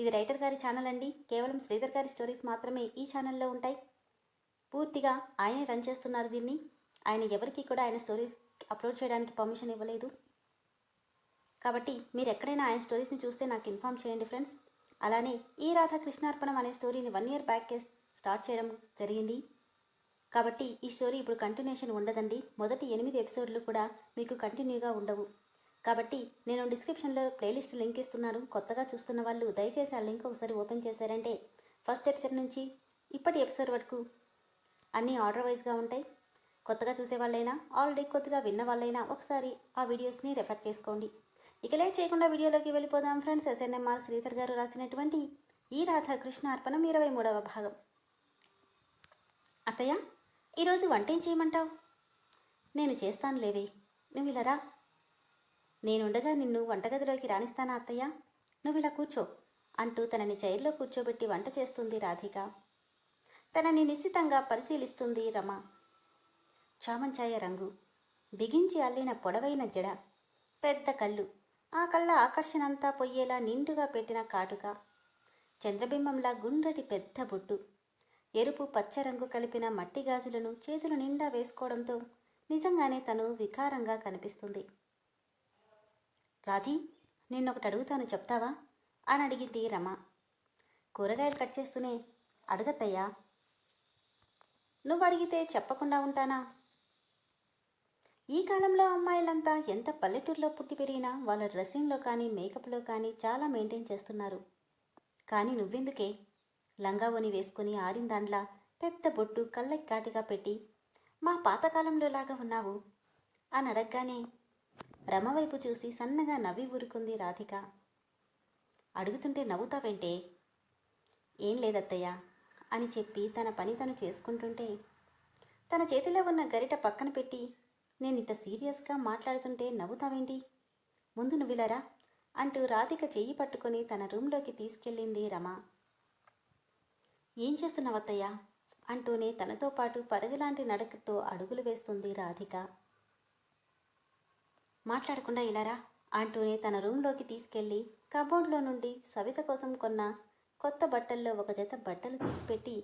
ఇది రైటర్ గారి ఛానల్ అండి. కేవలం శ్రీధర్ గారి స్టోరీస్ మాత్రమే ఈ ఛానల్లో ఉంటాయి. పూర్తిగా ఆయనే రన్ చేస్తున్నారు దీన్ని. ఆయన ఎవరికి కూడా ఆయన స్టోరీస్ అప్లోడ్ చేయడానికి పర్మిషన్ ఇవ్వలేదు. కాబట్టి మీరు ఎక్కడైనా ఆయన స్టోరీస్ని చూస్తే నాకు ఇన్ఫామ్ చేయండి ఫ్రెండ్స్ అలానే ఈ రాధా కృష్ణార్పణం అనే స్టోరీని వన్ ఇయర్ బ్యాక్ స్టార్ట్ చేయడం జరిగింది. కాబట్టి ఈ స్టోరీ ఇప్పుడు కంటిన్యూషన్ ఉండదండి. మొదటి ఎనిమిది ఎపిసోడ్లు కూడా మీకు కంటిన్యూగా ఉండవు. కాబట్టి నేను డిస్క్రిప్షన్లో ప్లేలిస్ట్ లింక్ ఇస్తున్నాను. కొత్తగా చూస్తున్న వాళ్ళు దయచేసి ఆ లింక్ ఒకసారి ఓపెన్ చేశారంటే ఫస్ట్ ఎపిసోడ్ నుంచి ఇప్పటి ఎపిసోడ్ వరకు అన్నీ ఆర్డర్ వైజ్గా ఉంటాయి. కొత్తగా చూసే వాళ్ళైనా ఆల్రెడీ కొద్దిగా విన్న వాళ్ళైనా ఒకసారి ఆ వీడియోస్ని రెఫర్ చేసుకోండి. ఇక లేట్ చేయకుండా వీడియోలోకి వెళ్ళిపోదాం. ఫ్రెండ్స్ ఎస్ఎన్ఎంఆర్ శ్రీధర్ గారు రాసినటువంటి ఈ రాధాకృష్ణ అర్పణం ఇరవై మూడవ భాగం. అత్తయ్య ఈరోజు వంట ఏం చేయమంటావు? నేను చేస్తాను లేవే నువ్వు ఇలా రా. నేనుండగా నిన్ను వంటగదిలోకి రాణిస్తానా అత్తయ్య? నువ్వు ఇలా కూర్చో అంటూ తనని చైర్లో కూర్చోబెట్టి వంట చేస్తుంది రాధిక. తనని నిశ్చితంగా పరిశీలిస్తుంది రమ. చామంచాయ రంగు బిగించి అల్లిన పొడవైన జడ పెద్ద కళ్ళు ఆ కళ్ళ ఆకర్షణంతా పొయ్యేలా నిండుగా పెట్టిన కాటుక చంద్రబింబంలా గుండ్రటి పెద్ద బొట్టు ఎరుపు పచ్చ రంగు కలిపిన మట్టి గాజులను చేతులు నిండా వేసుకోవడంతో నిజంగానే తను వికారంగా కనిపిస్తుంది. రాధి నిన్నొకటి అడుగుతాను చెప్తావా? అని అడిగింది రమ. కూరగాయలు కట్ చేస్తూనే అడగత్తయ్యా. నువ్వు అడిగితే చెప్పకుండా ఉంటానా? ఈ కాలంలో అమ్మాయిలంతా ఎంత పల్లెటూరులో పుట్టి పెరిగినా వాళ్ళ డ్రెస్సింగ్లో కానీ మేకప్లో కానీ చాలా మెయింటైన్ చేస్తున్నారు. కానీ నువ్వెందుకే? లంగావోని వేసుకుని ఆరిందాండ్లా పెద్ద బొట్టు కళ్ళకి కాటిగా పెట్టి మా పాతకాలంలో లాగా ఉన్నావు అని అడగగానే రమ వైపు చూసి సన్నగా నవ్వి ఊరుకుంది రాధిక. అడుగుతుంటే నవ్వుతావేంటే? ఏం లేదత్తయ్య అని చెప్పి తన పని తను చేసుకుంటుంటే తన చేతిలో ఉన్న గరిట పక్కన పెట్టి నేను ఇంత సీరియస్గా మాట్లాడుతుంటే నవ్వుతావేంటి? ముందు నువ్విలరా అంటూ రాధిక చెయ్యి పట్టుకొని తన రూంలోకి తీసుకెళ్ళింది రమ. ఏం చేస్తున్నావత్తయ్య? అంటూనే తనతో పాటు పరుగులాంటి నడకతో అడుగులు వేస్తుంది రాధిక. మాట్లాడకుండా ఇలారా అంటూనే తన రూంలోకి తీసుకెళ్ళి కబోర్డ్లో నుండి సవిత కోసం కొన్న కొత్త బట్టల్లో ఒక జత బట్టలు తీసిపెట్టి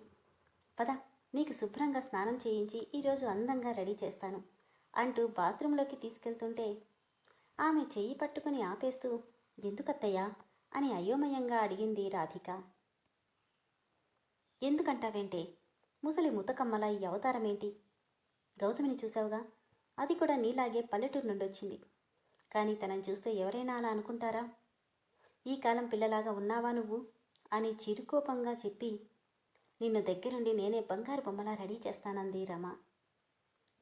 పద నీకు శుభ్రంగా స్నానం చేయించి ఈరోజు అందంగా రెడీ చేస్తాను అంటూ బాత్రూంలోకి తీసుకెళ్తుంటే ఆమె చెయ్యి పట్టుకుని ఆపేస్తూ ఎందుకత్తయ్యా? అని అయోమయంగా అడిగింది రాధిక. ఎందుకంటావేంటే? ముసలి ముతకమ్మల ఈ అవతారం ఏంటి గౌతమిని చూసావుగా అది కూడా నీలాగే పల్లెటూరు నుండి వచ్చింది కానీ తనని చూస్తే ఎవరైనా అలా అనుకుంటారా? ఈ కాలం పిల్లలాగా ఉన్నావా నువ్వు? అని చిరుకోపంగా చెప్పి నిన్ను దగ్గరుండి నేనే బంగారు బొమ్మలా రెడీ చేస్తానంది రమ.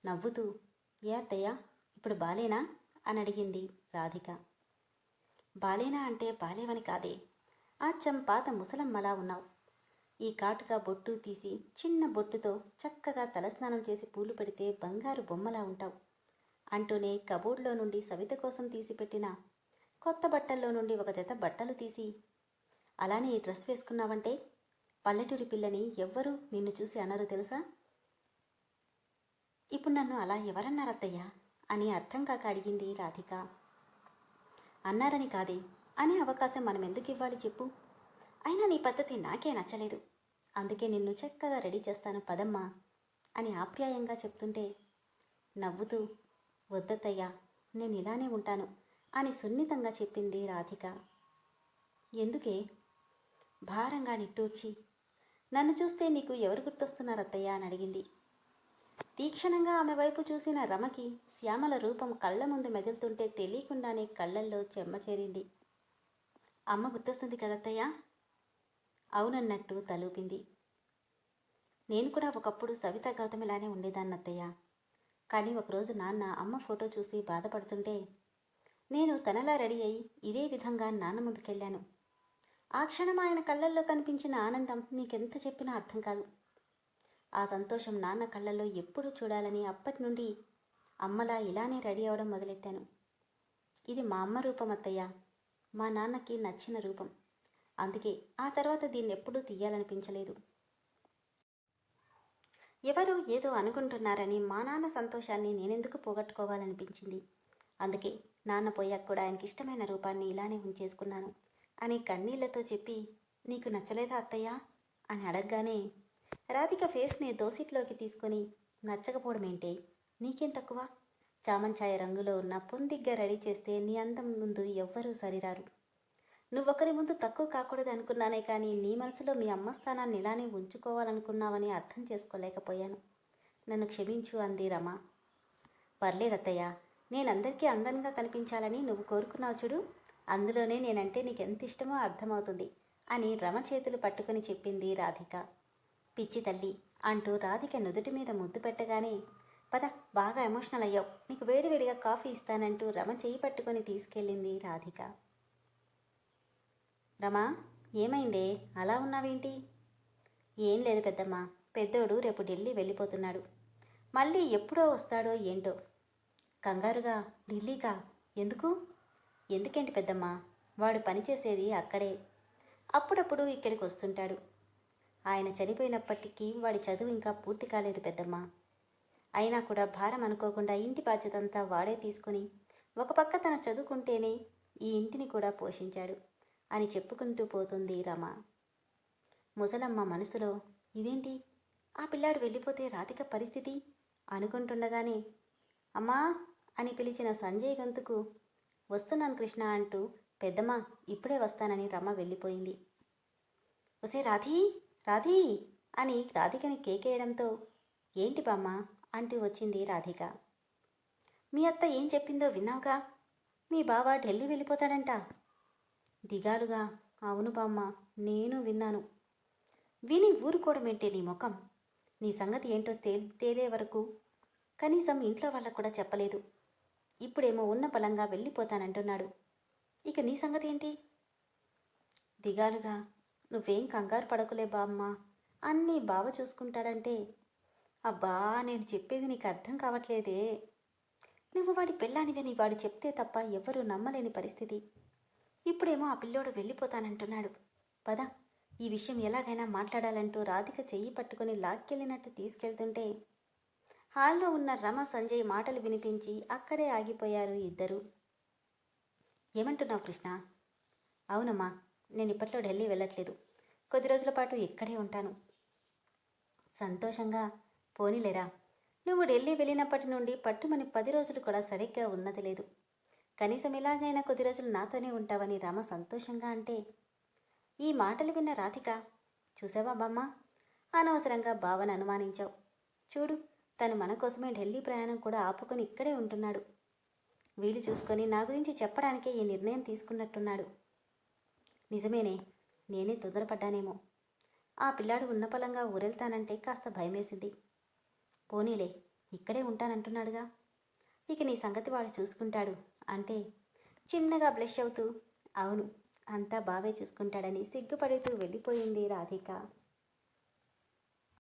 నవ్వుతూ ఏ అత్తయ్య ఇప్పుడు బాలేనా? అని అడిగింది రాధిక. బాలేనా అంటే బాలేవని కాదే. అచ్చం పాత ముసలమ్మలా ఉన్నావు. ఈ కాటుగా బొట్టు తీసి చిన్న బొట్టుతో చక్కగా తలస్నానం చేసి పూలు పెడితే బంగారు బొమ్మలా ఉంటావు. అంటూనే కబోర్డ్లో నుండి సవిత కోసం తీసిపెట్టిన కొత్త బట్టల్లో నుండి ఒక జత బట్టలు తీసి అలానే ఈ డ్రెస్ వేసుకున్నావంటే? పల్లెటూరి పిల్లని ఎవ్వరూ నిన్ను చూసి అనరు తెలుసా? ఇప్పుడు నన్ను అలా ఎవరన్నారత్తయ్యా అని అర్థం కాక అడిగింది రాధిక. అన్నారని కాదే అనే అవకాశం మనం ఎందుకు ఇవ్వాలి చెప్పు. అయినా నీ పద్ధతి నాకే నచ్చలేదు. అందుకే నిన్ను చక్కగా రెడీ చేస్తాను పదమ్మా అని ఆప్యాయంగా చెప్తుంటే నవ్వుతూ వద్దత్తయ్యా నేను ఇలానే ఉంటాను అని సున్నితంగా చెప్పింది రాధిక. ఎందుకే? భారంగా నిట్టూర్చి నన్ను చూస్తే నీకు ఎవరు గుర్తొస్తున్నారత్తయ్యా అని అడిగింది. తీక్షణంగా ఆమె వైపు చూసిన రమకి శ్యామల రూపం కళ్ళ ముందు మెదులుతుంటే తెలియకుండానే కళ్ళల్లో చెమ్మ చేరింది. అమ్మ గుర్తొస్తుంది కదత్తయ్యా? అవునన్నట్టు తలూపింది. నేను కూడా ఒకప్పుడు సవిత గౌతమిలానే ఉండేదాన్నత్తయ్య. కానీ ఒకరోజు నాన్న అమ్మ ఫోటో చూసి బాధపడుతుంటే నేను తనలా రెడీ అయి ఇదే విధంగా నాన్న ముందుకెళ్ళాను. ఆ క్షణం ఆయన కళ్ళల్లో కనిపించిన ఆనందం నీకెంత చెప్పినా అర్థం కాదు. ఆ సంతోషం నాన్న కళ్ళల్లో ఎప్పుడు చూడాలని అప్పటి నుండి అమ్మలా ఇలానే రెడీ అవడం మొదలెట్టాను. ఇది మా అమ్మ రూపం అత్తయ్య. మా నాన్నకి నచ్చిన రూపం. అందుకే ఆ తర్వాత దీన్ని ఎప్పుడూ తీయాలనిపించలేదు. ఎవరు ఏదో అనుకుంటున్నారని మా నాన్న సంతోషాన్ని నేనెందుకు పోగొట్టుకోవాలనిపించింది? అందుకే నాన్న పోయాక కూడా ఆయనకి ఇష్టమైన రూపాన్ని ఇలానే ఉంచేసుకున్నాను. అని కన్నీళ్ళతో చెప్పి నీకు నచ్చలేదా అత్తయ్య అని అడగగానే రాధిక ఫేస్ని దోసిట్లోకి తీసుకొని నచ్చకపోవడమేంటే? నీకేం తక్కువ? చామంచాయ రంగులో ఉన్న పొందిగ్గా రెడీ చేస్తే నీ అందం ముందు ఎవ్వరూ సరిరారు. నువ్వొకరి ముందు తక్కువ కాకూడదు అనుకున్నానే కానీ నీ మనసులో మీ అమ్మ స్థానాన్ని ఇలానే ఉంచుకోవాలనుకున్నావని అర్థం చేసుకోలేకపోయాను. నన్ను క్షమించు అంది రమ. పర్లేదత్తయ్య నేనందరికీ అందంగా కనిపించాలని నువ్వు కోరుకున్నావు చూడు. అందులోనే నేనంటే నీకు ఎంత ఇష్టమో అర్థమవుతుంది అని రమ చేతులు పట్టుకొని చెప్పింది రాధిక. పిచ్చి తల్లి అంటూ రాధిక నుదుటి మీద ముద్దు పెట్టగానే పద బాగా ఎమోషనల్ అయ్యావు. నీకు వేడివేడిగా కాఫీ ఇస్తానంటూ రమ చేయి పట్టుకొని తీసుకెళ్ళింది రాధిక. రమా ఏమైందే? అలా ఉన్నావేంటి? ఏం లేదు పెద్దమ్మ. పెద్దోడు రేపు ఢిల్లీ వెళ్ళిపోతున్నాడు. మళ్ళీ ఎప్పుడో వస్తాడో ఏంటో? కంగారుగా ఢిల్లీకా? ఎందుకు? ఎందుకేంటి పెద్దమ్మ? వాడు పనిచేసేది అక్కడే. అప్పుడప్పుడు ఇక్కడికి వస్తుంటాడు. ఆయన చనిపోయినప్పటికీ వాడి చదువు ఇంకా పూర్తి కాలేదు పెద్దమ్మ. అయినా కూడా భారం అనుకోకుండా ఇంటి బాధ్యత అంతా వాడే తీసుకుని ఒక పక్క తన చదువుకుంటేనే ఈ ఇంటిని కూడా పోషించాడు. అని చెప్పుకుంటూ పోతుంది రమ. ముసలమ్మ మనసులో ఇదేంటి? ఆ పిల్లాడు వెళ్ళిపోతే రాధిక పరిస్థితి? అనుకుంటుండగానే అమ్మా అని పిలిచిన సంజయ్ గొంతుకు వస్తున్నాను కృష్ణ అంటూ పెద్దమ్మ ఇప్పుడే వస్తానని రమ వెళ్ళిపోయింది. ఒసే రాధీ రాధీ అని రాధికని కేకేయడంతో ఏంటి బామ్మ? అంటూ వచ్చింది రాధిక. మీ అత్త ఏం చెప్పిందో విన్నావుగా? మీ బావ ఢిల్లీ వెళ్ళిపోతాడంట. దిగాలుగా. అవును బామ్మ నేను విన్నాను. విని ఊరుకోవడమేంటే నీ ముఖం? నీ సంగతి ఏంటో తే తేలే వరకు కనీసం ఇంట్లో వాళ్ళకు కూడా చెప్పలేదు. ఇప్పుడేమో ఉన్న బలంగా వెళ్ళిపోతానంటున్నాడు. ఇక నీ సంగతి ఏంటి? దిగాలుగా. నువ్వేం కంగారు పడకులే బామ్మ. అన్నీ బావ చూసుకుంటాడంటే అబ్బా నేను చెప్పేది నీకు అర్థం కావట్లేదే. నువ్వు వాడి పెళ్ళానివని వాడు చెప్తే తప్ప ఎవరూ నమ్మలేని పరిస్థితి. ఇప్పుడేమో ఆ పిల్లోడు వెళ్ళిపోతానంటున్నాడు. పద ఈ విషయం ఎలాగైనా మాట్లాడాలంటూ రాధిక చెయ్యి పట్టుకుని లాక్కెళ్ళినట్టు తీసుకెళ్తుంటే హాల్లో ఉన్న రమ సంజయ్ మాటలు వినిపించి అక్కడే ఆగిపోయారు ఇద్దరు. ఏమంటున్నావు కృష్ణ? అవునమ్మా నేను ఇప్పట్లో ఢిల్లీ వెళ్ళట్లేదు. కొద్ది రోజుల పాటు ఇక్కడే ఉంటాను. సంతోషంగా పోనీలేరా? నువ్వు ఢిల్లీ వెళ్ళినప్పటి నుండి పట్టుమని పది రోజులు కూడా సరిగ్గా ఉన్నది లేదు. కనీసం ఇలాగైనా కొద్ది రోజులు నాతోనే ఉంటావని రామ సంతోషంగా అంటే ఈ మాటలు విన్న రాధిక చూసావా బామ్మ? అనవసరంగా బావను అనుమానించావు. చూడు తను మన కోసమే ఢిల్లీ ప్రయాణం కూడా ఆపుకొని ఇక్కడే ఉంటున్నాడు. వీలు చూసుకొని నా గురించి చెప్పడానికే ఈ నిర్ణయం తీసుకున్నట్టున్నాడు. నిజమేనే నేనే తొందరపడ్డానేమో. ఆ పిల్లాడు ఉన్న పొలంగా ఊరెళ్తానంటే కాస్త భయమేసింది. పోనీలే ఇక్కడే ఉంటానంటున్నాడుగా. ఇక నీ సంగతి వాడు చూసుకుంటాడు. అంటే చిన్నగా బ్లష్ అవుతూ అవును అంతా బావే చూసుకుంటాడని సిగ్గుపడుతూ వెళ్ళిపోయింది రాధిక.